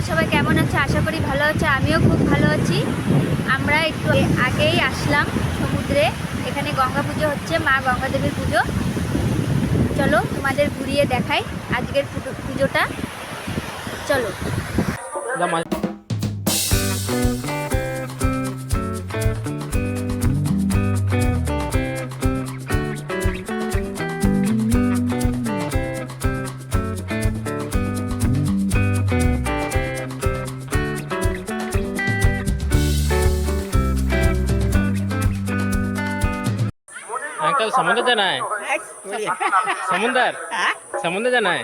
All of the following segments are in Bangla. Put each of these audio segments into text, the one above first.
আশা করি ভালো আছো, আমিও খুব ভালো আছি। আমরা একটু আগেই আসলাম সমুদ্রে। এখানে গঙ্গা পুজো হচ্ছে, মা গঙ্গা দেবীর পুজো। চলো তোমাদের ঘুরিয়ে দেখাই আজকের পুজো- পুজোটা। চলো। समुद्र जाना है समुंदर समुद्र जाना है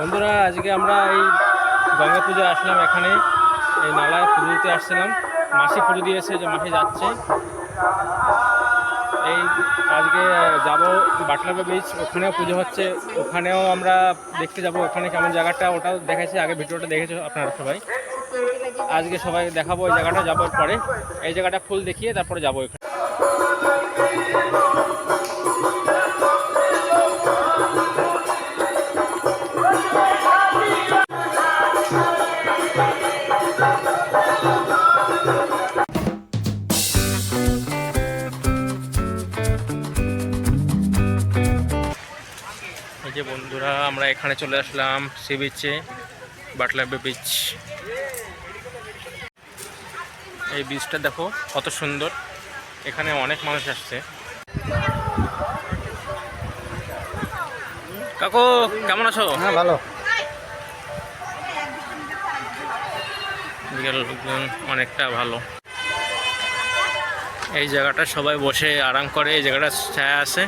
বন্ধুরা আজকে আমরা এই গঙ্গা পুজো আসলাম এখানে এই নালায় পুজো দিতে আসছিলাম মাসি পুজো দিয়েছে যে মাসি যাচ্ছে এই আজকে যাব বাটলাপা বিচ ওখানেও পুজো হচ্ছে ওখানেও আমরা দেখতে যাব ওখানে কেমন জায়গাটা ওটাও দেখেছি আগে ভিডিওটা দেখেছো আপনারা সবাই আজকে সবাই দেখাবো ওই জায়গাটা যাব পরে। এই জায়গাটা ফুল দেখিয়ে তারপরে যাব এই যে বন্ধুরা, আমরা এখানে চলে আসলাম সি বিচে, বাটলাবে বিচ। এই বিচটা দেখো কত সুন্দর। এখানে অনেক মানুষ আসছে। কাকু কেমন আছো? হ্যাঁ ভালো। বিকেল লোকজন অনেকটা ভালো। এই জায়গাটা সবাই বসে আরাম করে এই জায়গাটা ছায়া আছে।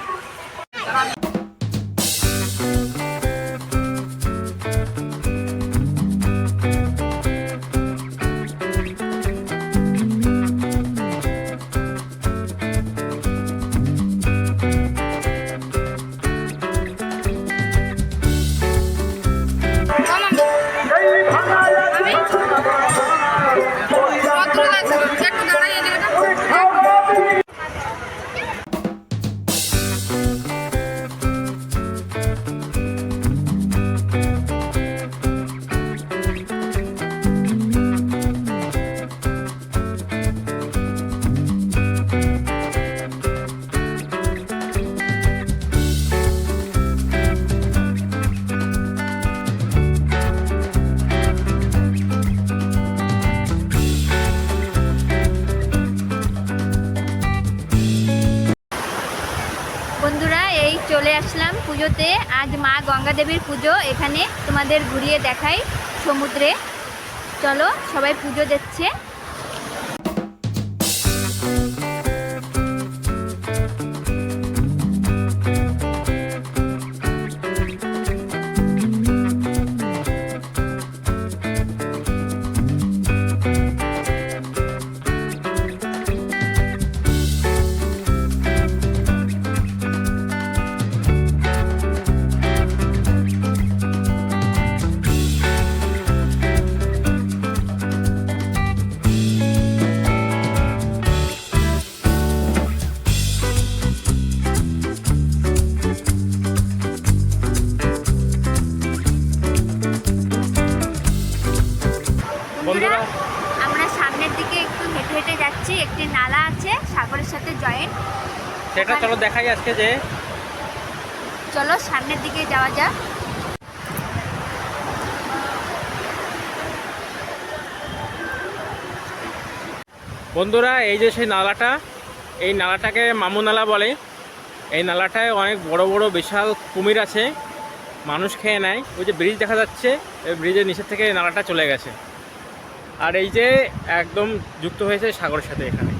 চলে আসলাম পুজোতে। আজ মা গঙ্গা দেবীর পুজো। এখানে তোমাদের ঘুরিয়ে দেখাই সমুদ্রে। চলো, সবাই পুজো দিচ্ছে হেঁটে যাচ্ছি একটি নালা আছে সাগরের সাথে জয়েন্ট সেটা চলো দেখাই আজকে যে চলো সামনের দিকে যাওয়া যাক। বন্ধুরা এই যে সেই নালাটা এই নালাটাকে মামু নালা বলে। এই নালাটায় অনেক বড় বড় বিশাল কুমির আছে মানুষ খেয়ে নেয়। ওই যে ব্রিজ দেখা যাচ্ছে এই ব্রিজের নিচের থেকে এই নালাটা চলে গেছে। আর এই যে একদম যুক্ত হয়েছে সাগরের সাথে এখানে।